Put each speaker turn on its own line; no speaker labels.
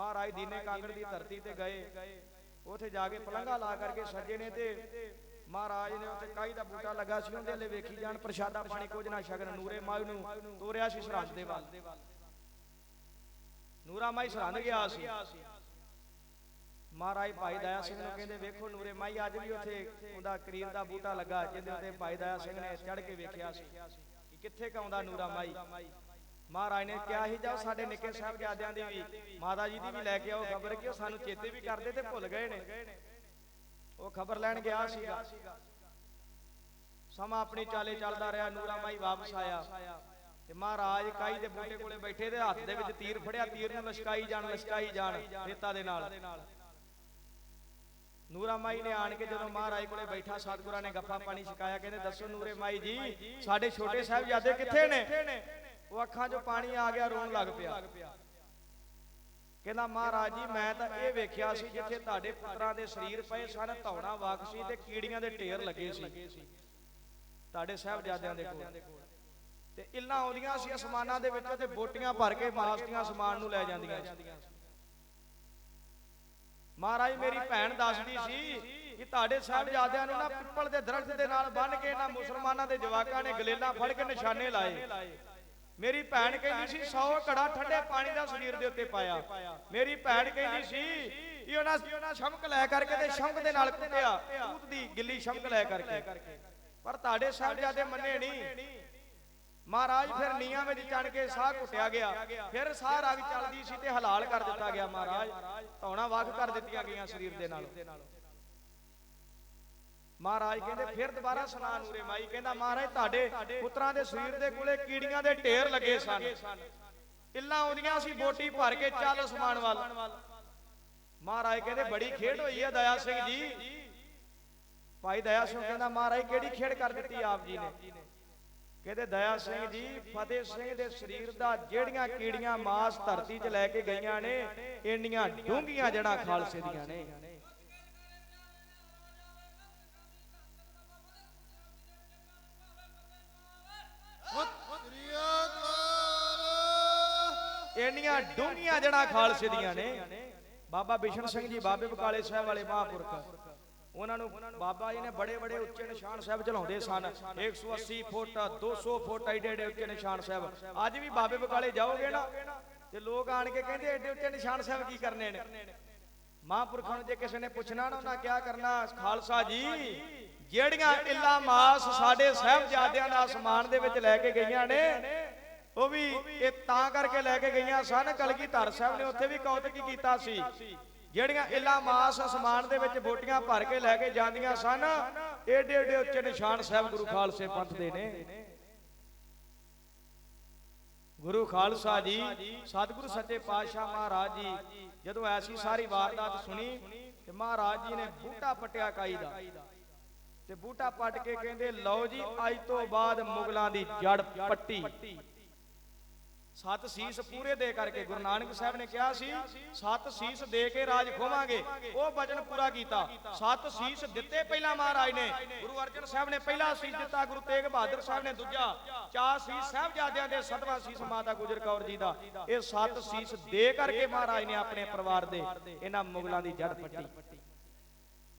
ਮਹਾਰਾਜ ਦੀਨੇ ਕਾਂਗੜ ਦੀ ਧਰਤੀ ਤੇ ਗਏ। ਉਥੇ ਜਾ ਕੇ ਪਲੰਘਾ ਲਾ ਕਰਕੇ ਸੱਜੇ ਨੇ ਤੇ ਮਹਾਰਾਜ ਨੇ ਉੱਥੇ ਕਾਈ ਦਾ ਬੂਟਾ ਲੱਗਾ ਸੀ ਉਹਦੇ ਲਈ ਵੇਖੀ ਜਾਣ ਪ੍ਰਸ਼ਾਦਾ ਪਾਣੀ ਕੁਝ ਨਾ ਛਕਣ ਨੂਰੇ ਮਾਈ ਨੂੰ ਤੋਰਿਆ ਸੀ ਸਰਹੰਦ ਦੇ ਵੱਲ। ਨੂਰਾ ਮਾਈ ਸਰਹੰਦ ਗਿਆ ਸੀ। ਮਹਾਰਾਜ ਭਾਈ ਦਇਆ ਸਿੰਘ ਨੂੰ ਕਹਿੰਦੇ ਵੇਖੋ ਨੂਰੇ ਮਾਈ ਅੱਜ ਵੀ ਉੱਥੇ ਉਹਦਾ ਕਰੀਰ ਦਾ ਬੂਟਾ ਲੱਗਾ ਜਿਹਦੇ ਉੱਤੇ ਭਾਈ ਦਇਆ ਸਿੰਘ ਨੇ ਚੜ ਕੇ ਵੇਖਿਆ ਸੀ ਕਿ ਕਿੱਥੇ ਕਾਉਂਦਾ ਨੂਰਾ ਮਾਈ। ਮਹਾਰਾਜ ਨੇ ਕਿਹਾ ਸੀ, ਜਾਓ ਸਾਡੇ ਨਿੱਕੇ ਸਾਹਿਬਜ਼ਾਦਿਆਂ ਦੀ ਵੀ, ਮਾਤਾ ਜੀ ਦੀ ਵੀ ਲੈ ਕੇ ਆਓ ਖਬਰ ਕਿ ਉਹ ਸਾਨੂੰ ਚੇਤੇ ਵੀ ਕਰਦੇ ਤੇ ਭੁੱਲ ਗਏ ਨੇ। ਉਹ ਖਬਰ ਲੈਣ ਗਿਆ ਸੀਗਾ। ਸਮਾਂ ਆਪਣੀ ਚਾਲੇ ਚੱਲਦਾ ਰਿਹਾ, ਨੂਰਾ ਮਾਈ ਵਾਪਸ ਆਇਆ। ਤੇ ਮਹਾਰਾਜ ਕਾਈ ਦੇ ਬੂਟੇ ਕੋਲੇ ਬੈਠੇ ਤੇ ਹੱਥ ਦੇ ਵਿੱਚ ਤੀਰ ਫੜਿਆ, ਤੀਰ ਨੂੰ ਲਸ਼ਕਾਈ ਜਾਣ ਲਸ਼ਕਾਈ ਜਾਣ ਰੇਤਾ ਦੇ ਨਾਲ। ਨੂਰਾ ਮਾਈ ਨੇ ਆਣ ਕੇ ਜਦੋਂ ਮਹਾਰਾਜ ਕੋਲੇ ਬੈਠਾ, ਸਤਿਗੁਰਾਂ ਨੇ ਗੱਫਾ ਪਾਣੀ ਛਕਾਇਆ, ਕਹਿੰਦੇ, ਦੱਸੋ ਨੂਰੇ ਮਾਈ ਜੀ, ਸਾਡੇ ਛੋਟੇ ਸਾਹਿਬਜ਼ਾਦੇ ਕਿੱਥੇ ਨੇ? ਉਹ ਅੱਖਾਂ 'ਚੋਂ ਪਾਣੀ ਆ ਗਿਆ, ਰੋਣ ਲੱਗ ਪਿਆ। ਕਹਿੰਦਾ, ਮਹਾਰਾਜ ਜੀ, ਮੈਂ ਤਾਂ ਇਹ ਵੇਖਿਆ ਸੀ ਜਿੱਥੇ ਤੁਹਾਡੇ ਪੁੱਤਰਾਂ ਦੇ ਸਰੀਰ ਪਏ ਸਨ, ਧੌਣਾ ਵਾਕਸੀ ਤੇ ਕੀੜੀਆਂ ਦੇ ਢੇਰ ਲੱਗੇ ਸੀ। ਤੁਹਾਡੇ ਸਾਹਿਬਜ਼ਾਦਿਆਂ ਦੇ ਕੋਲ। ਤੇ ਇੱਲਾਂ ਆਉਂਦੀਆਂ ਸੀ ਅਸਮਾਨਾਂ ਦੇ ਵਿੱਚੋਂ ਤੇ ਬੋਟੀਆਂ ਭਰ ਕੇ ਮਾਸਤੀਆਂ ਅਸਮਾਨ ਨੂੰ ਲੈ ਜਾਂਦੀਆਂ ਸੀ। ਮਹਾਰਾਜ, ਮੇਰੀ ਭੈਣ ਦੱਸਦੀ ਸੀ ਕਿ ਤੁਹਾਡੇ ਸਾਹਿਬਜ਼ਾਦਿਆਂ ਨੂੰ ਨਾ ਪਿੱਪਲ ਦੇ ਦਰਖਤ ਦੇ ਨਾਲ ਬੰਨ ਕੇ ਨਾ ਮੁਸਲਮਾਨਾਂ ਦੇ ਜਵਾਕਾਂ ਨੇ ਗਲੇਲਾਂ ਫੜ ਕੇ ਨਿਸ਼ਾਨੇ ਲਾਏ। ਮੇਰੀ ਭੈਣ ਕਹਿੰਦੀ ਸੀ 100 ਘੜਾ ਠੰਡੇ ਪਾਣੀ ਦਾ ਸਰੀਰ ਦੇ ਉੱਤੇ ਪਾਇਆ। ਮੇਰੀ ਭੈਣ ਕਹਿੰਦੀ ਸੀ ਕਿ ਉਹਨਾਂ ਸ਼ਮਕ ਲੈ ਕਰਕੇ ਤੇ ਸ਼ਮਕ ਦੇ ਨਾਲ ਕੁੱਟਿਆ। ਕੂਤ ਦੀ ਗਿੱਲੀ ਸ਼ਮਕ ਲੈ ਕਰਕੇ। ਪਰ ਤੁਹਾਡੇ ਸਾਹਿਬਜ਼ਾਦੇ ਮੰਨੇ ਨਹੀਂ ਮਹਾਰਾਜ ਫਿਰ ਨੀਆਂ ਵਿੱਚ ਚੜ ਕੇ ਸਾਹ ਘੁੱਟਿਆ ਗਿਆ। ਫਿਰ ਸਾਹ ਰਗ ਚੱਲਦੀ ਸੀ ਤੇ ਹਲਾਲ ਕਰ ਦਿੱਤਾ ਗਿਆ ਮਹਾਰਾਜ। ਧੌਣਾ ਵੱਖ ਕਰ ਦਿੱਤੀਆਂ ਗਈਆਂ ਸਰੀਰ ਦੇ ਨਾਲ। ਮਹਾਰਾਜ ਕਹਿੰਦੇ, ਫਿਰ ਦੁਬਾਰਾ ਸੁਣਾ ਨੂਰੇ ਮਾਈ। ਕਹਿੰਦਾ, ਮਹਾਰਾਜ, ਤੁਹਾਡੇ ਪੁੱਤਰਾਂ ਦੇ ਸਰੀਰ ਦੇ ਕੋਲੇ ਕੀੜੀਆਂ ਦੇ ਢੇਰ ਲੱਗੇ ਸਨ। ਇੱਲਾਂ ਆਉਂਦੀਆਂ ਸੀ, ਬੋਟੀ ਭਰ ਕੇ ਚੱਲ ਅਸਮਾਨ ਵੱਲ। ਮਹਾਰਾਜ ਕਹਿੰਦੇ, ਬੜੀ ਖੇਡ ਹੋਈ ਹੈ ਦਇਆ ਸਿੰਘ ਜੀ। ਭਾਈ ਦਇਆ ਸਿੰਘ ਕਹਿੰਦਾ, ਮਹਾਰਾਜ, ਕਿਹੜੀ ਖੇਡ ਕਰ ਦਿੱਤੀ ਆਪ ਜੀ ਨੇ? ਕਹਿੰਦੇ, ਦਇਆ ਸਿੰਘ ਜੀ, ਫਤਿਹ ਸਿੰਘ ਦੇ ਸਰੀਰ ਦਾ ਜਿਹੜੀਆਂ ਕੀੜੀਆਂ ਮਾਸ ਧਰਤੀ 'ਚ ਲੈ ਕੇ ਗਈਆਂ ਨੇ, ਇੰਨੀਆਂ ਡੂੰਘੀਆਂ ਜੜਾਂ ਖਾਲਸੇ ਦੀਆਂ ਨੇ। ਇੰਨੀਆਂ ਡੂੰਘੀਆਂ ਜੜਾਂ ਖਾਲਸੇ ਦੀਆਂ ਨੇ। ਬਾਬਾ ਬਿਸ਼ਨ ਸਿੰਘ ਜੀ, ਬਾਬੇ ਬਕਾਲੇ ਸਾਹਿਬ ਵਾਲੇ ਮਹਾਂਪੁਰਖ, ਉਹਨਾਂ ਨੂੰ ਬਾਬਾ ਜੀ ਨੇ ਬੜੇ ਬੜੇ ਉੱਚੇ ਨਿਸ਼ਾਨ ਸਾਹਿਬ ਚਲਾਉਂਦੇ ਸਨ। 180 ਫੁੱਟ 200 ਫੁੱਟ ਐਡੇ ਐਡੇ ਉੱਚੇ ਨਿਸ਼ਾਨ ਸਾਹਿਬ। ਅੱਜ ਵੀ ਬਾਬੇ ਬਕਾਲੇ ਜਾਓਗੇ ਨਾ, ਤੇ ਲੋਕ ਆਣ ਕੇ ਕਹਿੰਦੇ ਐਡੇ ਉੱਚੇ ਨਿਸ਼ਾਨ ਸਾਹਿਬ ਕੀ ਕਰਨੇ ਨੇ? ਮਹਾਂਪੁਰਖਾਂ ਨੂੰ ਜੇ ਕਿਸੇ ਨੇ ਪੁੱਛਣਾ ਨਾ, ਉਹਨਾਂ ਕਿਆ ਕਰਨਾ? ਖਾਲਸਾ ਜੀ, ਜਿਹੜੀਆਂ ਇੱਲਾ ਮਾਸ ਸਾਡੇ ਸਾਹਿਬਜ਼ਾਦਿਆਂ ਦਾ ਅਸਮਾਨ ਦੇ ਵਿੱਚ ਲੈ ਕੇ ਗਈਆਂ ਨੇ ਉਹ ਵੀ ਇਹ ਤਾਂ ਕਰਕੇ ਲੈ ਕੇ ਗਈਆਂ ਸਨ ਕਲਗੀਧਰ ਸਾਹਿਬ ਨੇ ਉੱਥੇ ਵੀ ਕੌਤਕ ਕੀਤਾ ਸੀ। ਜਿਹੜੀਆਂ ਇੱਲਾ ਮਾਸ ਅਸਮਾਨ ਦੇ ਵਿੱਚ ਬੋਟੀਆਂ ਭਰ ਕੇ ਲੈ ਕੇ ਜਾਂਦੀਆਂ ਸਨ, ਏਡੇ ਏਡੇ ਉੱਚੇ ਨਿਸ਼ਾਨ ਸਾਹਿਬ ਗੁਰੂ ਖਾਲਸੇ ਪੰਥ ਦੇ ਨੇ। ਗੁਰੂ ਖਾਲਸਾ ਜੀ, ਸਤਿਗੁਰੂ ਸੱਚੇ ਪਾਤਸ਼ਾਹ ਮਹਾਰਾਜ ਜੀ, ਜਦੋਂ ਐਸੀ ਸਾਰੀ ਵਾਰਦਾਤ ਸੁਣੀ, ਤੇ ਮਹਾਰਾਜ ਜੀ ਨੇ ਬੂਟਾ ਪਟਿਆ ਕਾਈ ਦਾ। ਤੇ ਬੂਟਾ ਪੱਟ ਕੇ ਕਹਿੰਦੇ, ਲਓ ਜੀ, ਅੱਜ ਤੋਂ ਬਾਅਦ ਮੁਗਲਾਂ ਦੀ ਜੜ ਪੱਟੀ। ਸਤ ਸੀਸ ਪੂਰੇ ਦੇ ਕਰਕੇ ਗੁਰੂ ਨਾਨਕ ਸਾਹਿਬ ਨੇ ਕਿਹਾ ਸੀ, ਸਤ ਸੀਸ ਦੇ ਕੇ ਰਾਜ ਖੋਵਾਂਗੇ। ਉਹ ਵਚਨ ਪੂਰਾ ਕੀਤਾ। ਸਤ ਸੀਸ ਦਿੱਤੇ ਪਹਿਲਾਂ ਮਹਾਰਾਜ ਨੇ। ਗੁਰੂ ਅਰਜਨ ਸਾਹਿਬ ਨੇ ਪਹਿਲਾ ਸੀਸ ਦਿੱਤਾ, ਗੁਰੂ ਤੇਗ ਬਹਾਦਰ ਸਾਹਿਬ ਨੇ ਦੂਜਾ। ਚਾਰ ਸੀਸ ਸਾਹਿਬਜ਼ਾਦਿਆਂ ਦੇ, ਸਤਵਾਂ ਸੀਸ ਮਾਤਾ ਗੁਜਰ ਕੌਰ ਜੀ ਦਾ। ਇਹ ਸਤ ਸੀਸ ਦੇ ਕਰਕੇ ਮਹਾਰਾਜ ਨੇ ਆਪਣੇ ਪਰਿਵਾਰ ਦੇ ਇਹਨਾਂ ਮੁਗਲਾਂ ਦੀ ਜੜ ਪੱਟੀ।